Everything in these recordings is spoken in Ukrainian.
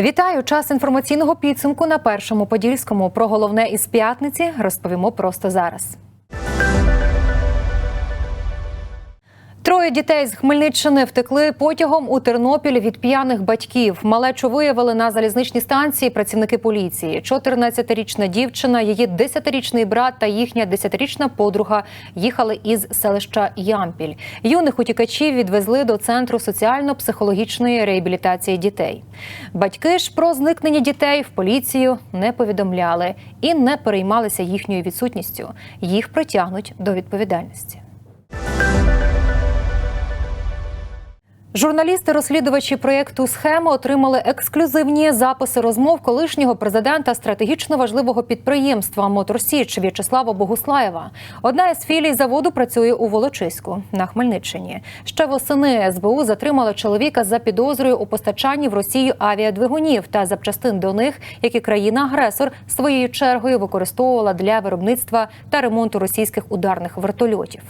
Вітаю! Час інформаційного підсумку на першому подільському. Про головне із п'ятниці розповімо просто зараз. Троє дітей з Хмельниччини втекли потягом у Тернопіль від п'яних батьків. Малечу виявили на залізничній станції працівники поліції. 14-річна дівчина, її 10-річний брат та їхня 10-річна подруга їхали із селища Ямпіль. Юних утікачів відвезли до центру соціально-психологічної реабілітації дітей. Батьки ж про зникнення дітей в поліцію не повідомляли і не переймалися їхньою відсутністю. Їх притягнуть до відповідальності. Журналісти-розслідувачі проєкту схема отримали ексклюзивні записи розмов колишнього президента стратегічно важливого підприємства Моторсіч В'ячеслава Богуслаєва. Одна із філій заводу працює у Волочиську на Хмельниччині. Ще восени СБУ затримала чоловіка за підозрою у постачанні в Росію авіадвигунів та запчастин до них, які країна-агресор своєю чергою використовувала для виробництва та ремонту російських ударних вертольотів.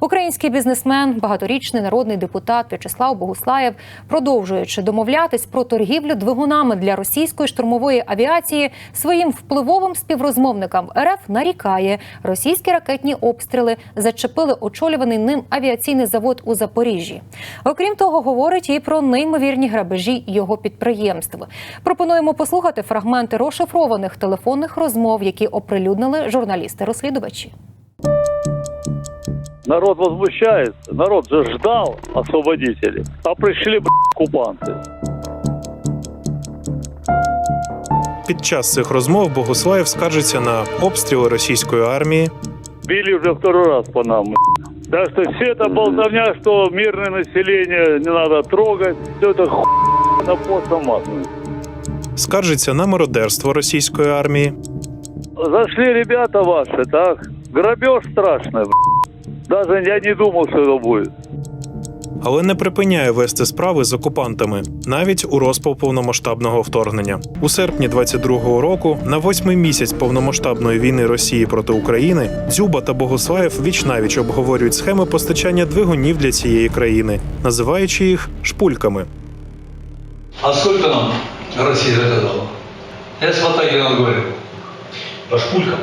Український бізнесмен, багаторічний народний депутат В'ячеслав Богуслаєв, продовжуючи домовлятись про торгівлю двигунами для російської штурмової авіації, своїм впливовим співрозмовникам РФ нарікає, російські ракетні обстріли зачепили очолюваний ним авіаційний завод у Запоріжжі. Окрім того, говорить і про неймовірні грабежі його підприємств. Пропонуємо послухати фрагменти розшифрованих телефонних розмов, які оприлюднили журналісти-розслідувачі. Народ возмущается. Народ же ждал освободителей. А пришли, б***ь, оккупанты. Під час цих розмов Богуслаєв скаржиться на обстріли російської армії, Били уже второй раз по нам. б***ь. Так что все это болтовня, что мирное население не надо трогать, все это хуй на постаматную. скаржиться на мародерство російської армії, Зашли ребята ваши, так? Грабеж страшный, б***ь. Даже я не думал, что это будет. але не припиняє вести справи з окупантами навіть у розпал повномасштабного вторгнення. У серпні 22-го року, на восьмий місяць повномасштабної війни Росії проти України, Дзюба та Богуслаєв вічнавіч обговорюють схеми постачання двигунів для цієї країни, називаючи їх шпульками. А сколько нам Россия за это дала? Я с Ватагином говорю. По шпулькам?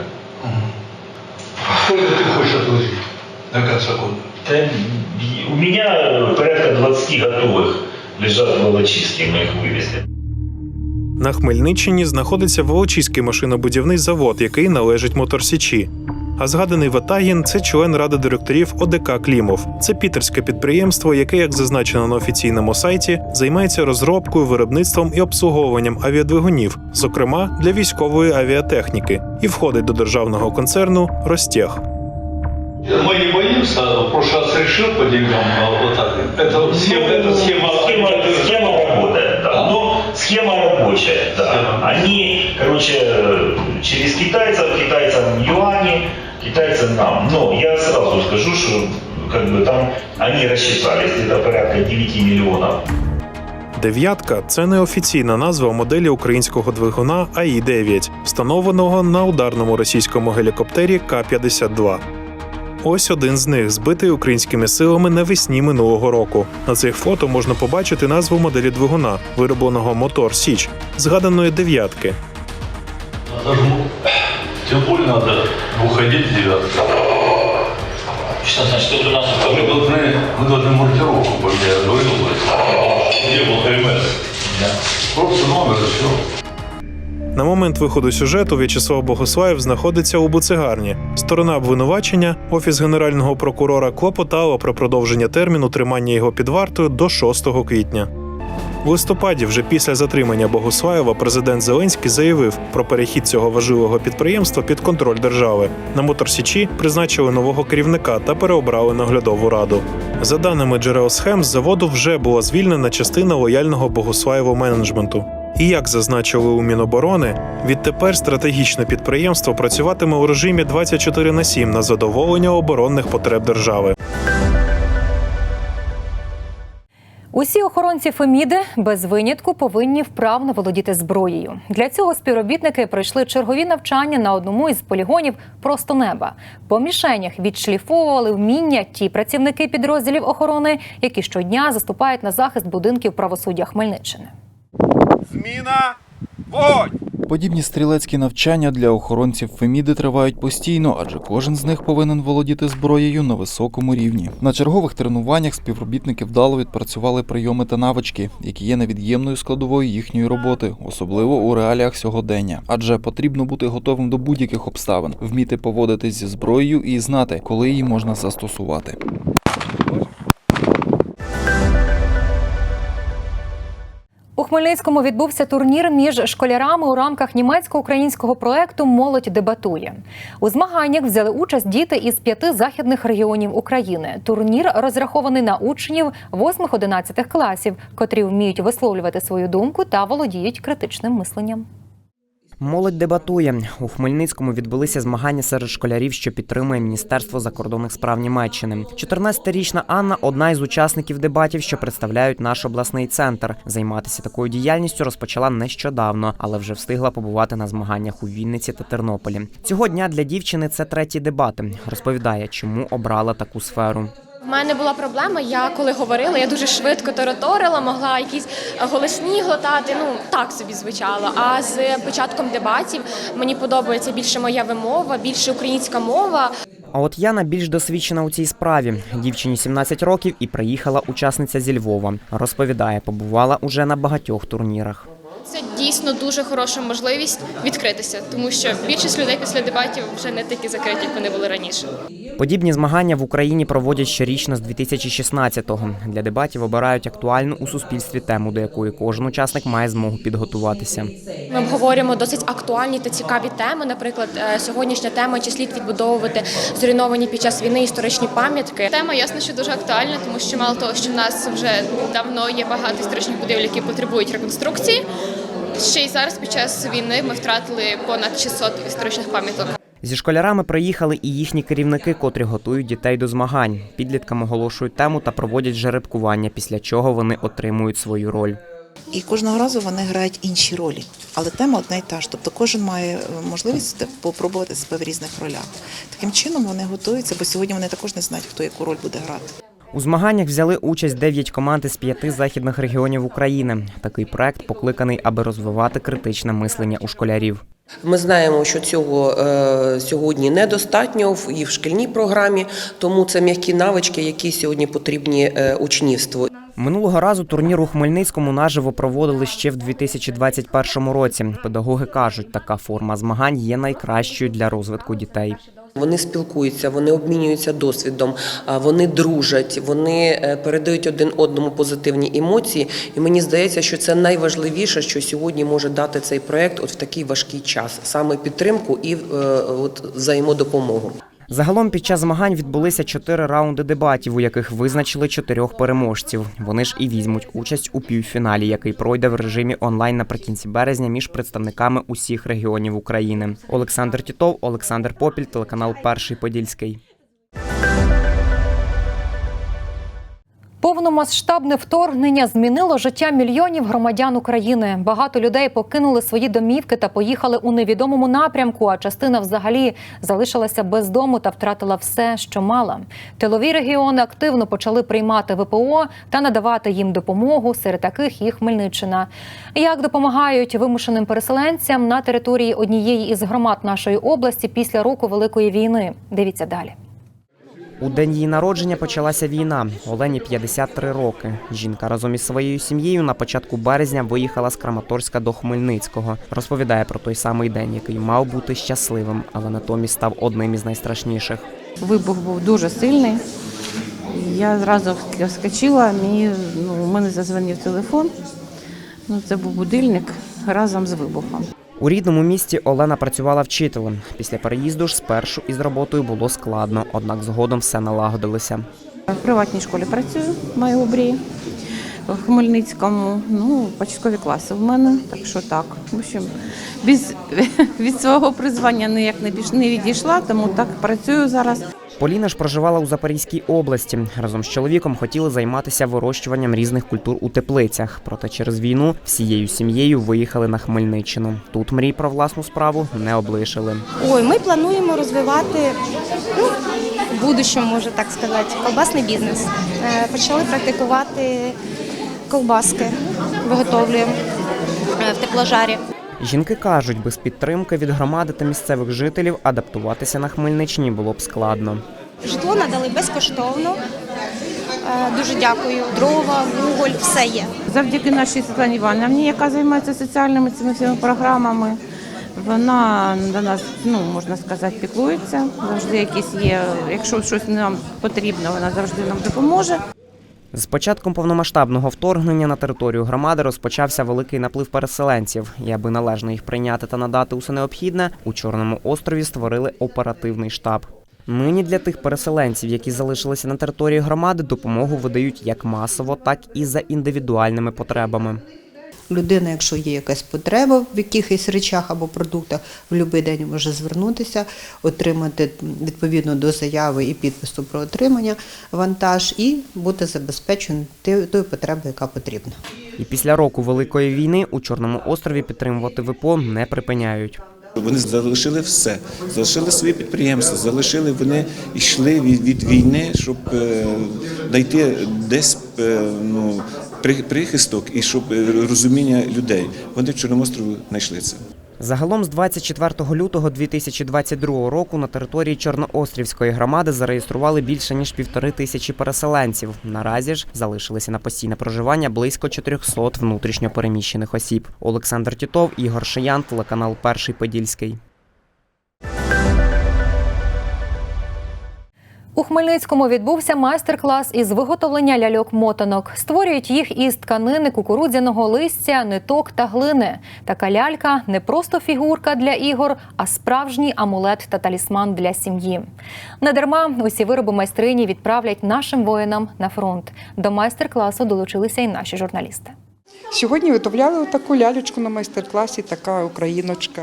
Сколько ты хочешь отложить на конца года? Да, и у меня порядка 20 готовых лежат в Волочиске, мы их вывезли. На Хмельниччині знаходиться Волочиський машинобудівний завод, який належить Моторсічі. А згаданий Ватагін це член ради директорів ОДК Клімов. Це пітерське підприємство, яке, як зазначено на офіційному сайті, займається розробкою, виробництвом і обслуговуваннем авіадвигунів, зокрема для військової авіатехніки, і входить до державного концерну Ростех. Мы не боимся, в прошлый раз решил по деньгам а, вот так. Это схема, это схема. схема, схема работает, да. А? Но схема рабочая, да. Схема. Они, короче, через китайцев, китайцам юани, китайцам нам. Но я сразу скажу, что как бы там они рассчитались где-то порядка 9 миллионов. Дев'ятка це неофіційна назва моделі українського двигуна АІ-9, встановленого на ударному російському гелікоптері К-52. Ось один з них, збитий українськими силами навесні минулого року. На цих фото можна побачити назву моделі двигуна, виробленого мотор Січ, згаданої дев'ятки. Надо ж, Тем более надо уходить в девятку. Что значит, тут у нас Мы должны, мы должны маркировку поменять, выдумать. Где был КМС? Просто номер и все. На момент виходу сюжету В'ячеслав Богослаєв знаходиться у буцегарні. Сторона обвинувачення, офіс генерального прокурора, клопотала про продовження терміну тримання його під вартою до 6 квітня. В листопаді, вже після затримання Богуслаєва, президент Зеленський заявив про перехід цього важливого підприємства під контроль держави. На Моторсічі призначили нового керівника та переобрали наглядову раду. За даними джерел схем, з заводу вже була звільнена частина лояльного Богуслаєву менеджменту. І як зазначили у Міноборони, відтепер стратегічне підприємство працюватиме у режимі 24 на 7 на задоволення оборонних потреб держави. Усі охоронці Феміди без винятку повинні вправно володіти зброєю. Для цього співробітники пройшли чергові навчання на одному із полігонів просто неба. По мішенях відшліфовували вміння ті працівники підрозділів охорони, які щодня заступають на захист будинків правосуддя Хмельниччини. Зміна. Вогонь! Подібні стрілецькі навчання для охоронців Феміди тривають постійно, адже кожен з них повинен володіти зброєю на високому рівні. На чергових тренуваннях співробітники вдало відпрацювали прийоми та навички, які є невід'ємною складовою їхньої роботи, особливо у реаліях сьогодення. Адже потрібно бути готовим до будь-яких обставин, вміти поводитись зі зброєю і знати, коли її можна застосувати. У Хмельницькому відбувся турнір між школярами у рамках німецько-українського проекту Молодь дебатує. У змаганнях взяли участь діти із п'яти західних регіонів України. Турнір розрахований на учнів 8-11 класів, котрі вміють висловлювати свою думку та володіють критичним мисленням. Молодь дебатує. У Хмельницькому відбулися змагання серед школярів, що підтримує Міністерство закордонних справ Німеччини. 14-річна Анна одна із учасників дебатів, що представляють наш обласний центр. Займатися такою діяльністю розпочала нещодавно, але вже встигла побувати на змаганнях у Вінниці та Тернополі. Цього дня для дівчини це треті дебати. Розповідає, чому обрала таку сферу. В мене була проблема. Я коли говорила, я дуже швидко тараторила, могла якісь голосні глотати. Ну так собі звучало. А з початком дебатів мені подобається більше моя вимова, більше українська мова. А от Яна більш досвідчена у цій справі. Дівчині 17 років і приїхала учасниця зі Львова. Розповідає, побувала уже на багатьох турнірах. Це дійсно дуже хороша можливість відкритися, тому що більшість людей після дебатів вже не такі закриті, як вони були раніше. Подібні змагання в Україні проводять щорічно з 2016-го. Для дебатів обирають актуальну у суспільстві тему, до якої кожен учасник має змогу підготуватися. Ми обговорюємо досить актуальні та цікаві теми. Наприклад, е, сьогоднішня тема чи слід відбудовувати зруйновані під час війни історичні пам'ятки. Тема ясно, що дуже актуальна, тому що мало того, що в нас вже давно є багато історичних будівель, які потребують реконструкції. Ще й зараз під час війни ми втратили понад 600 історичних пам'яток. Зі школярами приїхали і їхні керівники, котрі готують дітей до змагань. Підліткам оголошують тему та проводять жеребкування, після чого вони отримують свою роль. І кожного разу вони грають інші ролі, але тема одна і та ж. Тобто кожен має е, можливість попробувати себе в різних ролях. Таким чином вони готуються, бо сьогодні вони також не знають, хто яку роль буде грати. У змаганнях взяли участь 9 команд із п'яти західних регіонів України. Такий проект покликаний, аби розвивати критичне мислення у школярів. Ми знаємо, що цього е, сьогодні недостатньо в і в шкільній програмі, тому це м'які навички, які сьогодні потрібні е, учнівству. Минулого разу турнір у Хмельницькому наживо проводили ще в 2021 році. Педагоги кажуть, така форма змагань є найкращою для розвитку дітей. Вони спілкуються, вони обмінюються досвідом, вони дружать, вони е, передають один одному позитивні емоції. І мені здається, що це найважливіше, що сьогодні може дати цей проект от в такий важкий час, саме підтримку і е, от взаємодопомогу. Загалом під час змагань відбулися чотири раунди дебатів, у яких визначили чотирьох переможців. Вони ж і візьмуть участь у півфіналі, який пройде в режимі онлайн наприкінці березня між представниками усіх регіонів України. Олександр Тітов, Олександр Попіль, телеканал Перший Подільський. Повномасштабне вторгнення змінило життя мільйонів громадян України. Багато людей покинули свої домівки та поїхали у невідомому напрямку. А частина взагалі залишилася без дому та втратила все, що мала. Тилові регіони активно почали приймати ВПО та надавати їм допомогу. Серед таких і Хмельниччина. Як допомагають вимушеним переселенцям на території однієї із громад нашої області після року великої війни? Дивіться далі. У день її народження почалася війна. Олені 53 роки. Жінка разом із своєю сім'єю на початку березня виїхала з Краматорська до Хмельницького. Розповідає про той самий день, який мав бути щасливим, але натомість став одним із найстрашніших. Вибух був дуже сильний. Я зразу вскочила, мені, ну, у мене зазвонив телефон. Ну, це був будильник разом з вибухом. У рідному місті Олена працювала вчителем. Після переїзду ж спершу із роботою було складно, однак згодом все налагодилося. В приватній школі працюю, маю обрії в Хмельницькому. Ну, початкові класи в мене, так що так. В общем, від свого призвання ніяк не не відійшла, тому так працюю зараз. Поліна ж проживала у Запорізькій області. Разом з чоловіком хотіли займатися вирощуванням різних культур у теплицях. Проте через війну всією сім'єю виїхали на Хмельниччину. Тут мрій про власну справу не облишили. Ой, ми плануємо розвивати ну, в будущому, можна так сказати, колбасний бізнес. Е, Почали практикувати колбаски, виготовлюємо. в тепложарі. Жінки кажуть, без підтримки від громади та місцевих жителів адаптуватися на Хмельниччині було б складно. Житло надали безкоштовно. Е, Дуже дякую. Дрова, вуголь, все є. Завдяки нашій Світлані Івановні, яка займається соціальними цими всіми програмами. Вона до нас, ну можна сказати, піклується. Завжди якісь є. Якщо щось нам потрібно, вона завжди нам допоможе. З початком повномасштабного вторгнення на територію громади розпочався великий наплив переселенців. І аби належно їх прийняти та надати усе необхідне, у Чорному острові створили оперативний штаб. Нині для тих переселенців, які залишилися на території громади, допомогу видають як масово, так і за індивідуальними потребами. Людина, якщо є якась потреба в якихось речах або продуктах, в будь-який день може звернутися, отримати відповідно до заяви і підпису про отримання вантаж і бути забезпеченим тою тою потребою, яка потрібна. І після року Великої війни у Чорному острові підтримувати ВПО не припиняють. Вони залишили все, залишили свої підприємства, залишили вони йшли від, від війни, щоб е, знайти десь е, ну, прихисток і щоб е, розуміння людей. Вони в Чорному острові знайшли це. Загалом з 24 лютого 2022 року на території Чорноострівської громади зареєстрували більше ніж півтори тисячі переселенців. Наразі ж залишилися на постійне проживання близько 400 внутрішньо переміщених осіб. Олександр Тітов, Ігор Шиян, телеканал Перший Подільський. У Хмельницькому відбувся майстер-клас із виготовлення ляльок-мотанок. Створюють їх із тканини кукурудзяного листя, ниток та глини. Така лялька не просто фігурка для ігор, а справжній амулет та талісман для сім'ї. Недарма усі вироби майстрині відправлять нашим воїнам на фронт. До майстер-класу долучилися і наші журналісти. Сьогодні виготовляли таку лялечку на майстер-класі, така україночка.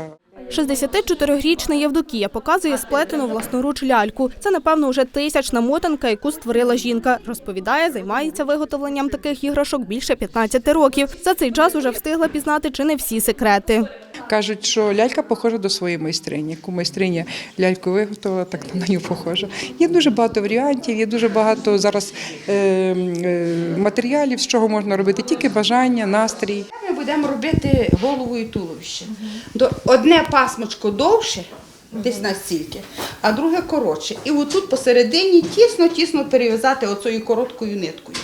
64-річна Євдокія показує сплетену власноруч ляльку. Це, напевно, вже тисячна мотанка, яку створила жінка. Розповідає, займається виготовленням таких іграшок більше 15 років. За цей час уже встигла пізнати чи не всі секрети. Кажуть, що лялька похожа до своєї майстрині. Яку майстриня ляльку виготовила, так на неї похожа. Є дуже багато варіантів, є дуже багато зараз е, е, матеріалів, з чого можна робити тільки бажання, настрій. Ми будемо робити голову і туловище. Одне пасмочко довше, десь настільки, а друге коротше. І отут посередині тісно-тісно перев'язати оцею короткою ниткою.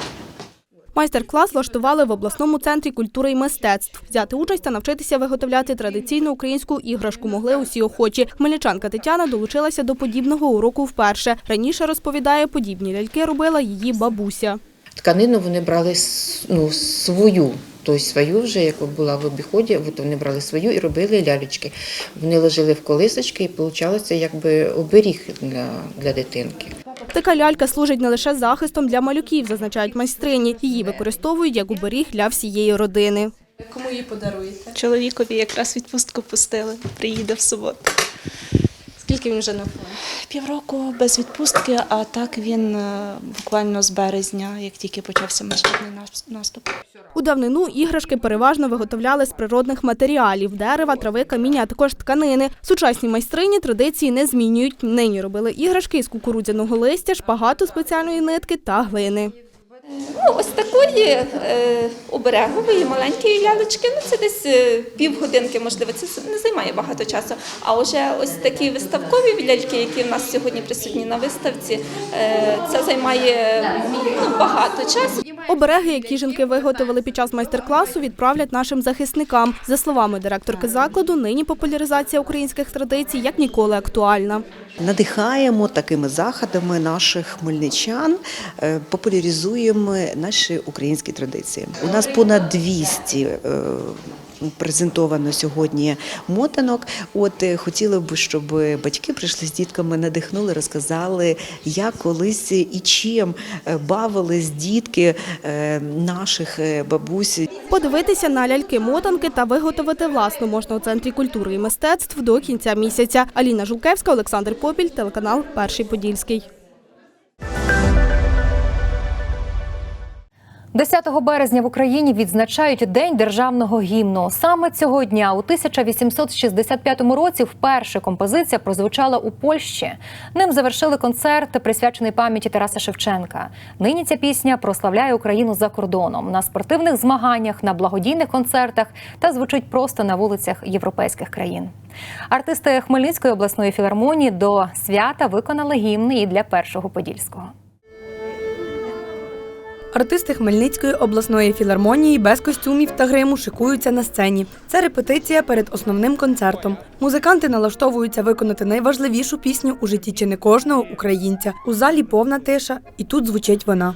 Майстер-клас влаштували в обласному центрі культури і мистецтв. Взяти участь та навчитися виготовляти традиційну українську іграшку могли усі охочі. Хмельничанка Тетяна долучилася до подібного уроку вперше. Раніше розповідає, подібні ляльки робила її бабуся. Тканину вони брали ну, свою, тобто свою вже, як була в обіході, от вони брали свою і робили лялечки. Вони ложили в колисочки і получалося якби оберіг для, для дитинки. Така лялька служить не лише захистом для малюків, зазначають майстрині. Її використовують як оберіг для всієї родини. Кому її подаруєте? Чоловікові якраз відпустку пустили, приїде в суботу. Скільки він вже на фронті? Півроку без відпустки, а так він е, буквально з березня, як тільки почався масштабний наступ. У давнину іграшки переважно виготовляли з природних матеріалів дерева, трави, каміння, а також тканини. Сучасні майстрині традиції не змінюють. Нині робили іграшки із кукурудзяного листя, шпагату спеціальної нитки та глини. Ну, ось такої е, оберегової маленької лялечки, ну це десь е, півгодинки, можливо, це не займає багато часу. А вже ось такі виставкові ляльки, які в нас сьогодні присутні на виставці, е, це займає ну, багато часу. Обереги, які жінки виготовили під час майстер-класу, відправлять нашим захисникам. За словами директорки закладу, нині популяризація українських традицій як ніколи актуальна. Надихаємо такими заходами наших хмельничан, е, популяризуємо наші українські традиції. У нас понад 200 е, презентовано сьогодні мотанок. От е, хотіли б, щоб батьки прийшли з дітками, надихнули, розказали, як колись і чим е, бавились дітки е, наших бабусь. Подивитися на ляльки-мотанки та виготовити власну можна у центрі культури і мистецтв до кінця місяця. Аліна Жулкевська, Олександр Попіль, телеканал Перший Подільський. 10 березня в Україні відзначають День державного гімну. Саме цього дня, у 1865 році, вперше композиція прозвучала у Польщі. Ним завершили концерт, присвячений пам'яті Тараса Шевченка. Нині ця пісня прославляє Україну за кордоном на спортивних змаганнях, на благодійних концертах та звучить просто на вулицях європейських країн. Артисти Хмельницької обласної філармонії до свята виконали гімн і для першого подільського. Артисти Хмельницької обласної філармонії без костюмів та гриму шикуються на сцені. Це репетиція перед основним концертом. Музиканти налаштовуються виконати найважливішу пісню у житті чи не кожного українця. У залі повна тиша, і тут звучить вона.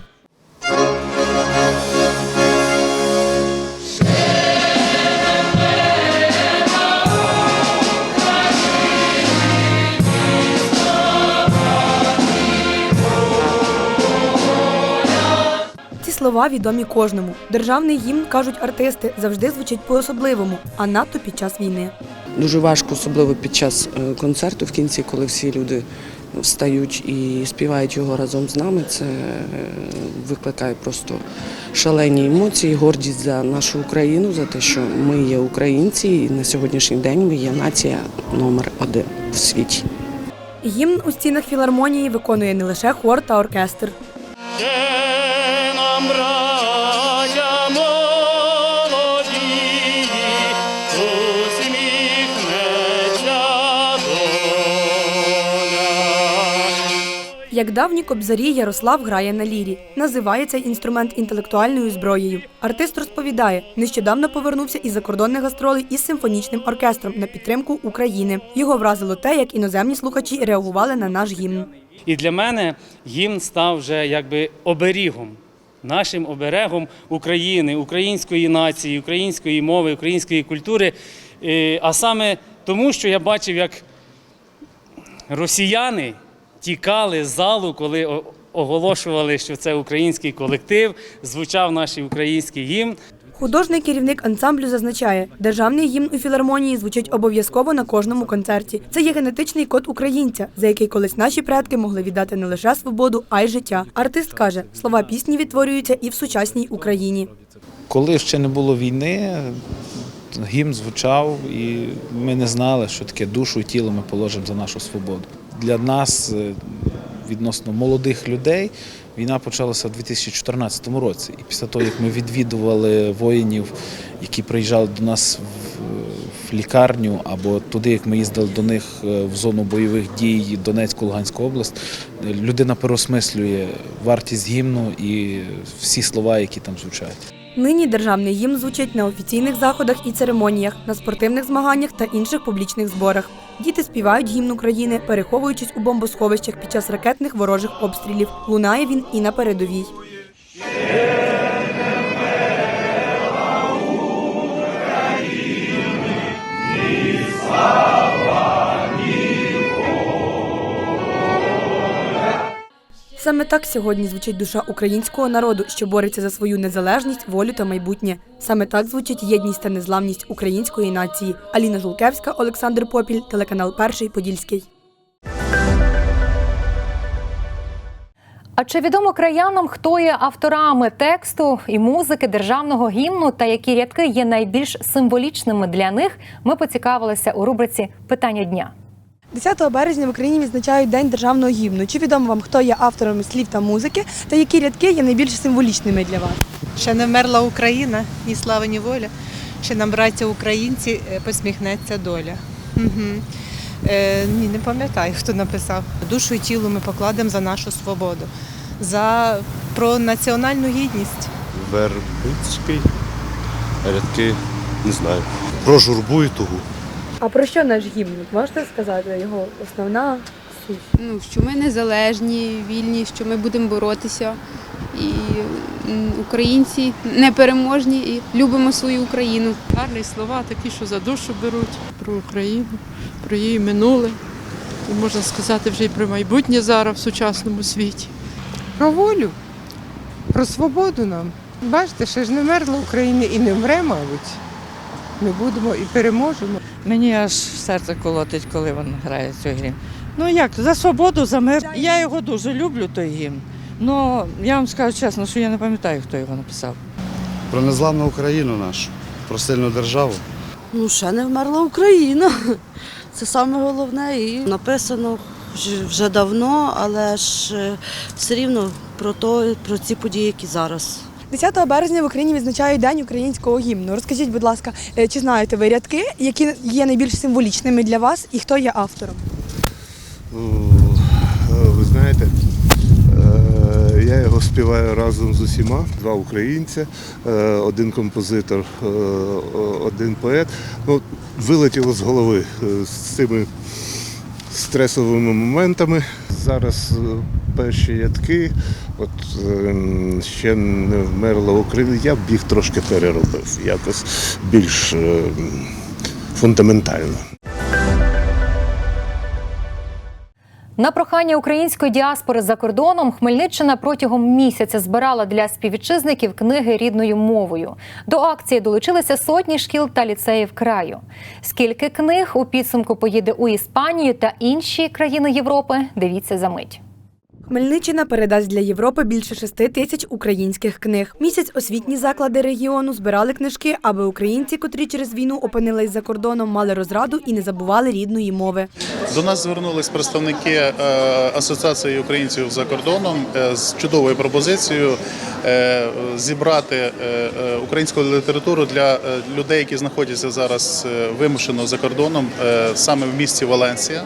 Слова відомі кожному. Державний гімн, кажуть артисти, завжди звучить по-особливому, а надто під час війни. Дуже важко, особливо під час е, концерту в кінці, коли всі люди встають і співають його разом з нами. Це е, викликає просто шалені емоції, гордість за нашу Україну, за те, що ми є українці, і на сьогоднішній день ми є нація номер один в світі. Гімн у стінах філармонії виконує не лише хор та оркестр. Як давні кобзарі, Ярослав грає на лірі. Називає цей інструмент інтелектуальною зброєю. Артист розповідає, нещодавно повернувся із закордонних гастролей із симфонічним оркестром на підтримку України. Його вразило те, як іноземні слухачі реагували на наш гімн. І для мене гімн став вже якби оберігом, нашим оберегом України, української нації, української мови, української культури. Е, А саме тому, що я бачив, як росіяни тікали з залу, коли оголошували, що це український колектив, звучав наш український гімн. Художній керівник ансамблю зазначає, державний гімн у філармонії звучить обов'язково на кожному концерті. Це є генетичний код українця, за який колись наші предки могли віддати не лише свободу, а й життя. Артист каже, слова пісні відтворюються і в сучасній Україні. Коли ще не було війни, гімн звучав, і ми не знали, що таке душу і тіло ми положимо за нашу свободу. Для нас, е, відносно молодих людей, війна почалася у 2014 році. І після того, як ми відвідували воїнів, які приїжджали до нас в, лікарню, або туди, як ми їздили до них е, в зону бойових дій Донецьку, Луганську область, е, людина переосмислює вартість гімну і всі слова, які там звучать. Нині державний гімн звучить на офіційних заходах і церемоніях, на спортивних змаганнях та інших публічних зборах. Діти співають гімн України, переховуючись у бомбосховищах під час ракетних ворожих обстрілів. Лунає він і на передовій. Саме так сьогодні звучить душа українського народу, що бореться за свою незалежність, волю та майбутнє. Саме так звучить єдність та незламність української нації. Аліна Жулкевська, Олександр Попіль, телеканал Перший Подільський. А чи відомо краянам, хто є авторами тексту і музики державного гімну та які рядки є найбільш символічними для них? Ми поцікавилися у рубриці Питання дня. 10 березня в Україні відзначають День державного гімну. Чи відомо вам, хто є авторами слів та музики, та які рядки є найбільш символічними для вас? Ще не вмерла Україна, ні слава, ні воля. Ще нам, браття українці, е, посміхнеться доля. Угу. Е, ні, не пам'ятаю, хто написав. Душу і тіло ми покладемо за нашу свободу, за про національну гідність. Вербицький, рядки, не знаю. Про журбу і тугу. А про що наш гімн? Можете сказати його основна суть? Ну, що ми незалежні, вільні, що ми будемо боротися. І українці непереможні і любимо свою Україну. Гарні слова, такі, що за душу беруть про Україну, про її минуле. І можна сказати, вже і про майбутнє зараз в сучасному світі. Про волю, про свободу нам. Бачите, ще ж не мерла Україна і не вмре, мабуть. Ми будемо і переможемо. Мені аж серце колотить, коли він грає цю гімн. Ну як, за свободу, за мир. Я його дуже люблю, той гімн. Ну, я вам скажу чесно, що я не пам'ятаю, хто його написав. Про незламну Україну нашу, про сильну державу. Ну, ще не вмерла Україна. Це саме головне. І написано вже- вже давно, але ж е, все рівно про, то, про ці події, які зараз. 10 березня в Україні відзначають День українського гімну. Розкажіть, будь ласка, е, чи знаєте ви рядки, які є найбільш символічними для вас і хто є автором? Е, Ви знаєте, е, я його співаю разом з усіма, два українця, один композитор, один поет. Ну, вилетіло з голови з цими стресовими моментами. Зараз е, перші ядки, от е, ще не вмерла Україна. Я б їх трошки переробив, якось більш е, фундаментально. На прохання української діаспори за кордоном Хмельниччина протягом місяця збирала для співвітчизників книги рідною мовою. До акції долучилися сотні шкіл та ліцеїв краю. Скільки книг у підсумку поїде у Іспанію та інші країни Європи? Дивіться за мить. Хмельниччина передасть для Європи більше шести тисяч українських книг. Місяць освітні заклади регіону збирали книжки, аби українці, котрі через війну опинились за кордоном, мали розраду і не забували рідної мови. До нас звернулись представники е, Асоціації українців за кордоном е, з чудовою пропозицією е, зібрати українську літературу для людей, які знаходяться зараз вимушено за кордоном, саме в місті Валенсія.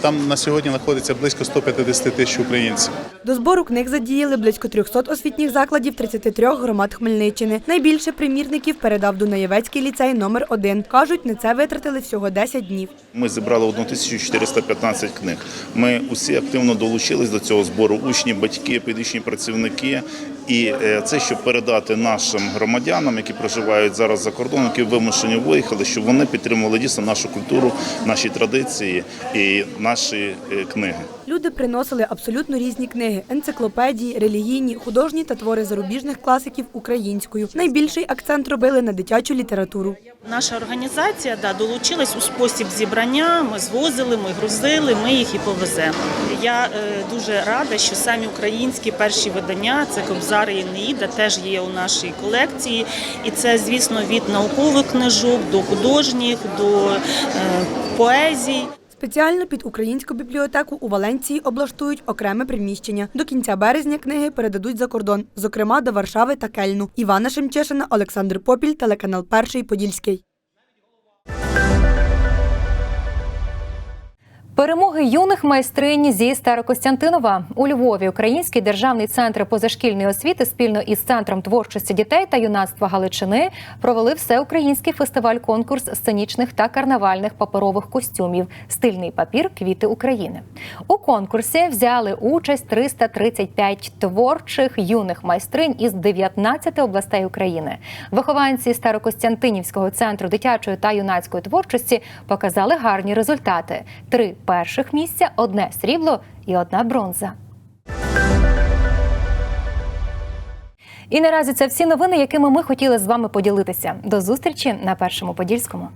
Там на сьогодні знаходиться близько 150 тисяч українців. До збору книг задіяли близько 300 освітніх закладів 33 громад Хмельниччини. Найбільше примірників передав Дунаєвецький ліцей номер 1 Кажуть, на це витратили всього 10 днів. Ми зібрали 1415 книг. Ми усі активно долучились до цього збору. Учні, батьки, педагогічні працівники. І е, це щоб передати нашим громадянам, які проживають зараз за кордоном, які вимушені виїхали, щоб вони підтримували дійсно нашу культуру, наші традиції і наші е, книги. Люди приносили абсолютно різні книги: енциклопедії, релігійні, художні та твори зарубіжних класиків українською. Найбільший акцент робили на дитячу літературу. Наша організація да, долучилась у спосіб зібрання. Ми звозили, ми грузили, ми їх і повеземо. Я е, дуже рада, що самі українські перші видання це Кобзар і Енеїда, теж є у нашій колекції. І це, звісно, від наукових книжок до художніх, до е, поезій. Спеціально під українську бібліотеку у Валенції облаштують окреме приміщення. До кінця березня книги передадуть за кордон, зокрема до Варшави та Кельну. Івана Шемчешина, Олександр Попіль, телеканал Перший Подільський. Перемоги юних майстринь зі Старокостянтинова у Львові. Український державний центр позашкільної освіти спільно із центром творчості дітей та юнацтва Галичини провели всеукраїнський фестиваль-конкурс сценічних та карнавальних паперових костюмів Стильний папір Квіти України. У конкурсі взяли участь 335 творчих юних майстринь із 19 областей України. Вихованці Старокостянтинівського центру дитячої та юнацької творчості показали гарні результати: три перших місця, одне срібло і одна бронза. І наразі це всі новини, якими ми хотіли з вами поділитися. До зустрічі на першому подільському.